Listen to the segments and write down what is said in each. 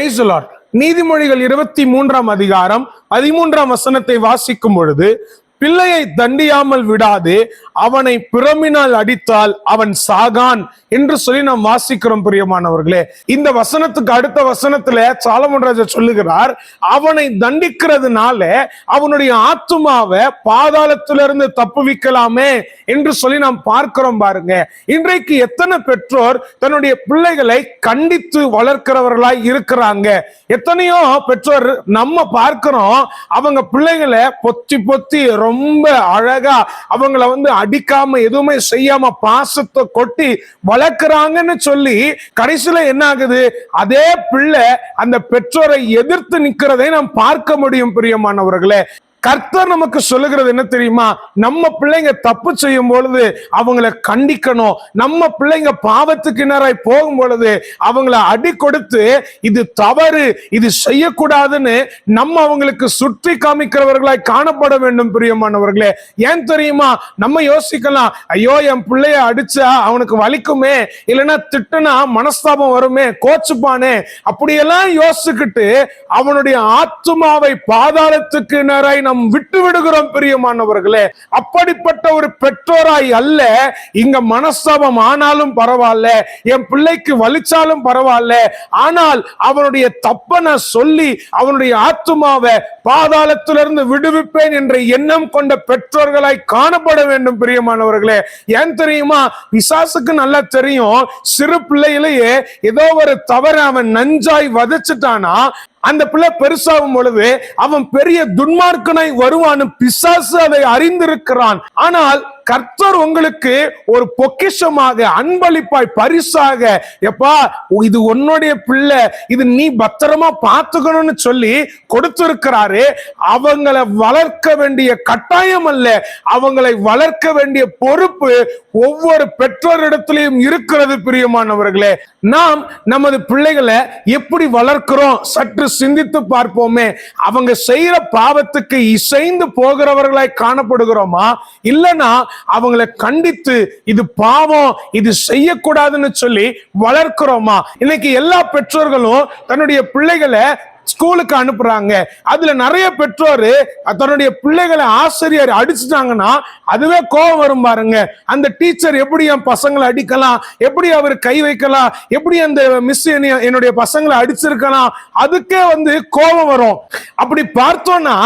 Price நீதிமொழிகள் இருபத்தி மூன்றாம் அதிகாரம் பதிமூன்றாம் வசனத்தை வாசிக்கும் பொழுது பிள்ளையை தண்டியாமல் விடாது அவனை பிரமினால் அடித்தால் அவன் சாகான் என்று சொல்லி நாம் வாசிக்கிறோம் பிரியமானவர்களே. இந்த வசனத்துக்கு அடுத்த வசனத்துல சாலமன் ராஜா சொல்லுகிறார் அவனை தண்டிக்கிறதுனால அவனுடைய ஆத்துமாவை பாதாளத்திலிருந்து தப்புவிக்கலாமே என்று சொல்லி நாம் பார்க்கிறோம் பாருங்க. இன்றைக்கு எத்தனை பெற்றோர் தன்னுடைய பிள்ளைகளை கண்டித்து வளர்க்கிறவர்களாய் இருக்கிறாங்க. எத்தனையோ பெற்றோர் நம்ம பார்க்கிறோம் அவங்க பிள்ளைகளை பொத்தி பொத்தி ரொம்ப அழகா அவங்கள வந்து அடிக்காம எதுவுமே செய்யாம பாசத்தை கொட்டி வளர்க்குறாங்கன்னு சொல்லி கடைசியில என்ன ஆகுது? அதே பிள்ளை அந்த பெற்றோரை எதிர்த்து நிக்கிறதை நாம் பார்க்க முடியும் பிரியமானவர்களே. கர்த்தர் நமக்கு சொல்லுகிறது என்ன தெரியுமா? நம்ம பிள்ளைங்க தப்பு செய்யும் பொழுது அவங்கள கண்டிக்கணும். நம்ம பிள்ளைங்க பாவத்துக்கு நேராய் போகும் பொழுது அவங்கள அடி கொடுத்து இது தவறு இது செய்யக்கூடாதுன்னு நம்ம அவங்களுக்கு சுற்றி காமிக்கிறவர்களாய் காணப்பட வேண்டும் பிரியமானவர்களே. ஏன் தெரியுமா? நம்ம யோசிக்கலாம் ஐயோ என் பிள்ளைய அடிச்சா அவனுக்கு வலிக்குமே இல்லைன்னா திட்டுனா மனஸ்தாபம் வருமே கோச்சுப்பானே. அப்படியெல்லாம் யோசிச்சுக்கிட்டு அவனுடைய ஆத்மாவை பாதாளத்துக்கு நேராய் நம் விட்டு விடுகிறோம் பிரியமானவர்களே. அப்படிப்பட்ட ஒரு பெற்றோராய் அல்ல. இங்க மனஸ்தாபம் ஆனாலும் பரவாயில்ல. என் பிள்ளைக்கு வலிச்சாலும் பரவாயில்ல. ஆனால் அவனுடைய தப்பனை சொல்லி அவனுடைய ஆத்துமாவை பாதாளத்திலிருந்து விடுவிப்பேன் என்ற எண்ணம் கொண்ட பெற்றோர்களாய் காணப்பட வேண்டும் பிரியமானவர்களே. ஏன் தெரியுமா? பிசாசுக்கு நல்லா தெரியும். சிறு பிள்ளையிலேயே ஏதோ ஒரு தவறு அவன் நஞ்சாய் வதச்சிட்டானா? அந்த பிள்ளை பெருசாகும் பொழுது அவன் பெரிய துன்மார்க்கனாய் வருவான்னு பிசாசு அதை அறிந்திருக்கிறான். ஆனால் கர்த்தர் உங்களுக்கு ஒரு பொக்கிஷமாக அன்பளிப்பாய் பரிசாக எப்பா இது உன்னுடைய பிள்ளை இது நீ பத்திரமா பார்த்துக்கணும்னு சொல்லி கொடுத்திருக்கிறாரு. அவங்களை வளர்க்க வேண்டிய கட்டாயம் அல்ல. அவங்களை வளர்க்க வேண்டிய பொறுப்பு ஒவ்வொரு பெற்றோரிடத்திலையும் இருக்கிறது பிரியமானவர்களே. நாம் நமது பிள்ளைகளை எப்படி வளர்க்கிறோம் சற்று சிந்தித்து பார்ப்போமே. அவங்க செய்யற பாவத்துக்கு இசைந்து போகிறவர்களாய் காணப்படுகிறோமா? இல்லைன்னா அவங்கள கண்டித்து இது பாவம் இது செய்யக்கூடாதுன்னு சொல்லி வளர்க்கிறோமா? இன்னைக்கு எல்லா பெற்றோர்களும் தன்னுடைய பிள்ளைகளை ஸ்கூலுக்கு அனுப்புறாங்க. அதுல நிறைய பெற்றோர் தன்னுடைய பிள்ளைகளை ஆசிரியர் அடிச்சுட்டாங்கன்னா அதுவே கோபம் வரும் பாருங்க. அந்த டீச்சர் எப்படி என் பசங்களை அடிக்கலாம்? எப்படி அவர் கை வைக்கலாம்? எப்படி அந்த மிஸ் என்னுடைய பசங்களை அடிச்சிருக்கலாம்? அதுக்கே வந்து கோபம் வரும். அப்படி பார்த்தோம்னா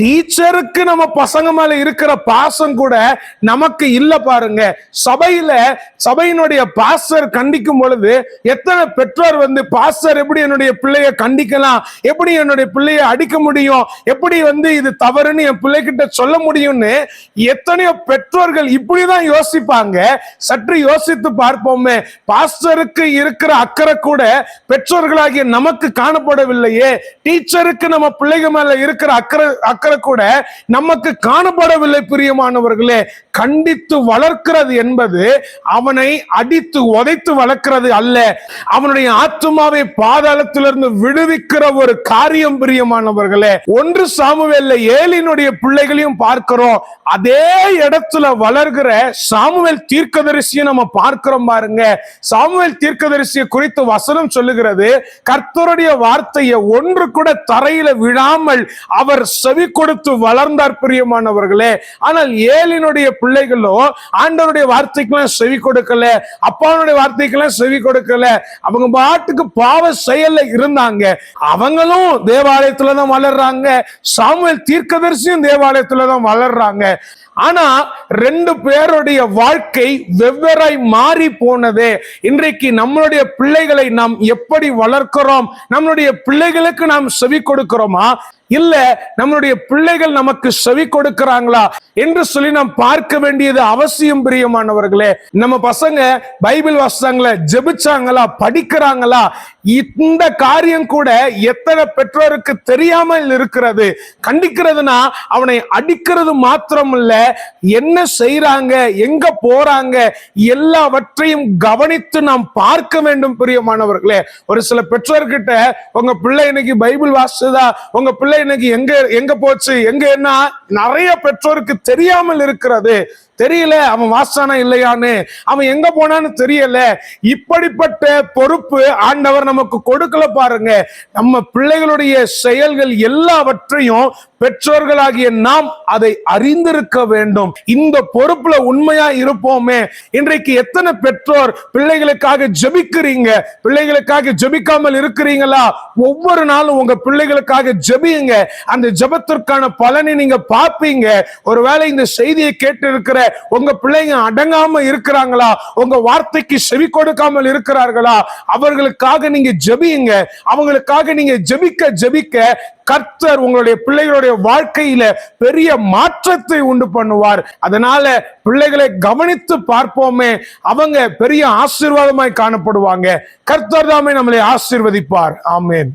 டீச்சருக்கு நம்ம பசங்க மேல இருக்கிற பாசம் கூட நமக்கு இல்ல பாருங்க. சபையில சபையினுடைய பாஸ்டர் கண்டிக்கும் பொழுது எத்தனை பெற்றோர் வந்து பாஸ்டர் எப்படி என்னுடைய பிள்ளைய கண்டிக்கலாம்? எப்படி என்னுடைய பிள்ளைய அடிக்க முடியும்? எப்படி வந்து இது தவறுன்னு என் பிள்ளைகிட்ட சொல்ல முடியும்னு எத்தனையோ பெற்றோர்கள் இப்படிதான் யோசிப்பாங்க. சற்று யோசித்து பார்ப்போமே. பாஸ்டருக்கு இருக்கிற அக்கறை கூட பெற்றோர்களாகிய நமக்கு காணப்படவில்லையே. டீச்சருக்கு நம்ம பிள்ளைங்க மேல இருக்கிற அக்கறை அக்கறை மக்களை கூட நமக்கு காணப்படவில்லை பிரியமானவர்களே. கண்டித்து வளர்க்கிறது என்பது அவனை அடித்து உதைத்து வளர்க்கிறது அல்ல. அவனுடைய ஆத்மாவை பாதாளத்திலிருந்து விடுவிக்கிற ஒரு காரியம் பிரியமானவர்களே. ஒன்று சாமுவேல்ல ஏலினுடைய பிள்ளைகளையும் பார்க்கிறோம். அதே இடத்துல வளர்கிற சாமுவேல் தீர்க்கதரிசியை நம்ம பார்க்கிறோம் பாருங்க. சாமுவேல் தீர்க்கதரிசியை குறித்து வசனம் சொல்லுகிறது கர்த்தருடைய வார்த்தையை ஒன்று கூட தரையில விழாமல் அவர் செவி கொடுத்து வளர்ந்தார் பிரியமானவர்களே. ஆனால் ஏழினுடைய பிள்ளைகளோ ஆண்டவருடைய வார்த்தைக்கெல்லாம் செவி கொடுக்கல அப்பாவுடைய வார்த்தைக்கெல்லாம் செவி கொடுக்கல. அவங்க பாட்டுக்கு பாவ செயல்ல இருந்தாங்க. அவங்களும் தேவாலயத்துல தான் வளர்றாங்க. சாமுவேல் தீர்க்கதரிசியும் தேவாலயத்துல தான் வளர்றாங்க. ஆனா ரெண்டு பேருடைய வாழ்க்கை வெவ்வேறாய் மாறி போனது. இன்றைக்கு நம்மளுடைய பிள்ளைகளை நாம் எப்படி வளர்க்கிறோம்? நம்மளுடைய பிள்ளைகளுக்கு நாம் செவி கொடுக்கிறோமா? இல்ல நம்மளுடைய பிள்ளைகள் நமக்கு செவி கொடுக்கிறாங்களா என்று சொல்லி நாம் பார்க்க வேண்டியது அவசியம் பிரியமானவர்களே. நம்ம பசங்க பைபிள் வாசிச்சாங்களா ஜெபிச்சாங்களா படிக்கிறாங்களா இந்த காரியம் கூட எத்தனை பெற்றோருக்கு தெரியாமல் இருக்கிறது? கண்டிக்கிறதுனா அவனை அடிக்கிறது மாத்திரம் இல்ல என்ன செய்யறாங்க எங்க போறாங்க? எல்லாவற்றையும் கவனித்து நாம் பார்க்க வேண்டும் பிரியமானவர்களே ஒரு சில பெற்றோர்கிட்ட உங்க பிள்ளை இன்னைக்கு பைபிள் வாசிச்சதா? உங்க பிள்ளை இன்னைக்கு எங்க எங்க போச்சு? எங்க என்ன? நிறைய பெற்றோருக்கு தெரியாமல் இருக்கிறது. தெரியல அவன் வாசானா இல்லையான்னு அவன் எங்க போனான்னு தெரியல. இப்படிப்பட்ட பொறுப்பு ஆண்டவர் நமக்கு கொடுக்கல பாருங்க. நம்ம பிள்ளைகளுடைய செயல்கள் எல்லாவற்றையும் பெற்றோர்களாகிய நாம் அதை அறிந்திருக்க வேண்டும். இந்த பொறுப்புல உண்மையா இருப்போமே. இன்றைக்கு எத்தனை பெற்றோர் பிள்ளைகளுக்காக ஜபிக்கிறீங்க? பிள்ளைகளுக்காக ஜபிக்காமல் இருக்கிறீங்களா? ஒவ்வொரு நாளும் உங்க பிள்ளைகளுக்காக ஜெபியுங்க. அந்த ஜெபத்திற்கான பலனை நீங்க பார்ப்பீங்க. ஒருவேளை இந்த செய்தியை கேட்டு இருக்கிற உங்க பிள்ளைங்க அடங்காம இருக்கிறாங்களா? உங்க வார்த்தைக்கு செவி கொடுக்காமல் இருக்கிறார்களா? அவர்களுக்காக நீங்க ஜபியுங்க. அவங்களுக்காக நீங்க ஜெபிக்க ஜெபிக்க கர்த்தர் உங்களுடைய பிள்ளைகளுடைய வாழ்க்கையில பெரிய மாற்றத்தை உண்டு பண்ணுவார். அதனால பிள்ளைகளை கவனித்து பார்ப்போமே. அவங்க பெரிய ஆசீர்வாதமாய் காணப்படுவாங்க. கர்த்தர் தாமே நம்மளை ஆசீர்வதிப்பார். ஆமேன்.